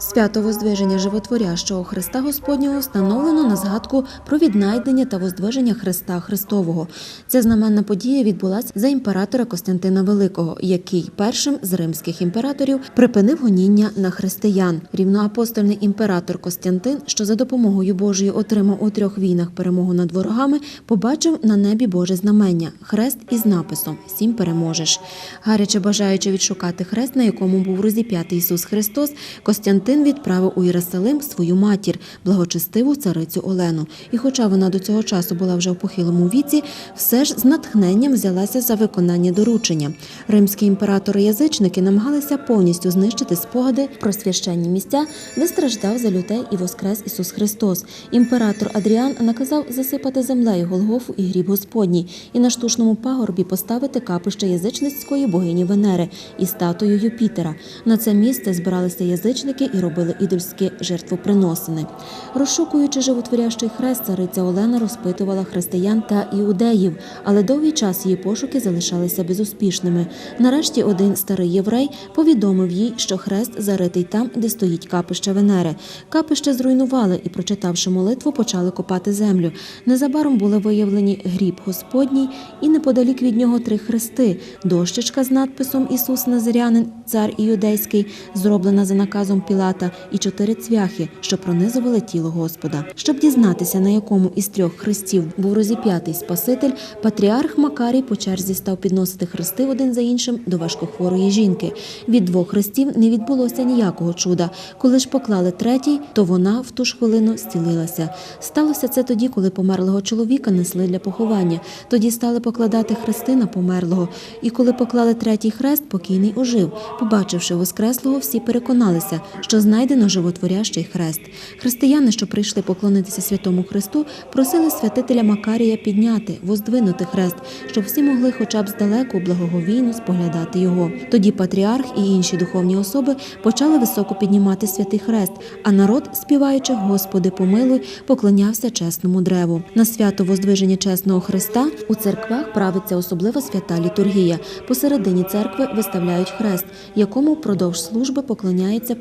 Свято Воздвиження Животворящого Христа Господнього встановлено на згадку про віднайдення та воздвиження Христа Христового. Ця знаменна подія відбулася за імператора Костянтина Великого, який першим з римських імператорів припинив гоніння на християн. Рівноапостольний імператор Костянтин, що за допомогою Божою отримав у трьох війнах перемогу над ворогами, побачив на небі Боже знамення хрест із написом Сім переможеш. Гаряче бажаючи відшукати хрест, на якому був розіп'ятий Ісус Христос, Костянтин відправив у Єрусалим свою матір, благочестиву царицю Олену. І, хоча вона до цього часу була вже в похилому віці, все ж з натхненням взялася за виконання доручення. Римські імператори-язичники намагалися повністю знищити спогади про священні місця, де страждав за людей і воскрес Ісус Христос. Імператор Адріан наказав засипати землею Голгофу і гріб Господній, і на штучному пагорбі поставити капище язичницької богині Венери і статую Юпітера. На це місце збиралися язичники і робили ідольські жертвоприносини. Розшукуючи животворящий хрест, цариця Олена розпитувала християн та іудеїв, але довгий час її пошуки залишалися безуспішними. Нарешті один старий єврей повідомив їй, що хрест заритий там, де стоїть капище Венери. Капище зруйнували і, прочитавши молитву, почали копати землю. Незабаром були виявлені гріб Господній і неподалік від нього три хрести: дощечка з надписом Ісус Назарянин, цар іудейський, зроблена за наказом Пілата, і чотири цвяхи, що пронизували тіло Господа. Щоб дізнатися, на якому із трьох хрестів був розіп'ятий Спаситель, патріарх Макарій по черзі став підносити хрести один за іншим до важкохворої жінки. Від двох хрестів не відбулося ніякого чуда. Коли ж поклали третій, то вона в ту ж хвилину зцілилася. Сталося це тоді, коли померлого чоловіка несли для поховання. Тоді стали покладати хрести на померлого. І коли поклали третій хрест, покійний ожив. Побачивши воскреслого, всі переконалися, що знайдено животворящий хрест. Християни, що прийшли поклонитися святому Христу, просили святителя Макарія підняти, воздвинути хрест, щоб всі могли хоча б здалеку благоговійно споглядати його. Тоді патріарх і інші духовні особи почали високо піднімати святий хрест, а народ, співаючи Господи, помилуй, поклонявся чесному древу. На свято Воздвиження чесного Христа у церквах правиться особлива свята літургія. Посередині церкви виставляють хрест, якому впродовж служби поклоняються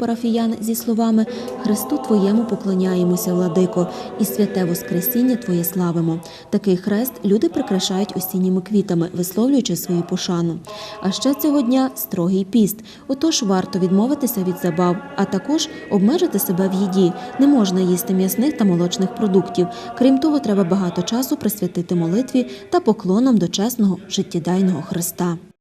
парафіяни зі словами Христу Твоєму поклоняємося, владико, і святе Воскресіння Твоє славимо. Такий хрест люди прикрашають осінніми квітами, висловлюючи свою пошану. А ще цього дня строгий піст. Отож варто відмовитися від забав, а також обмежити себе в їді. Не можна їсти м'ясних та молочних продуктів. Крім того, треба багато часу присвятити молитві та поклонам до чесного життєдайного Христа.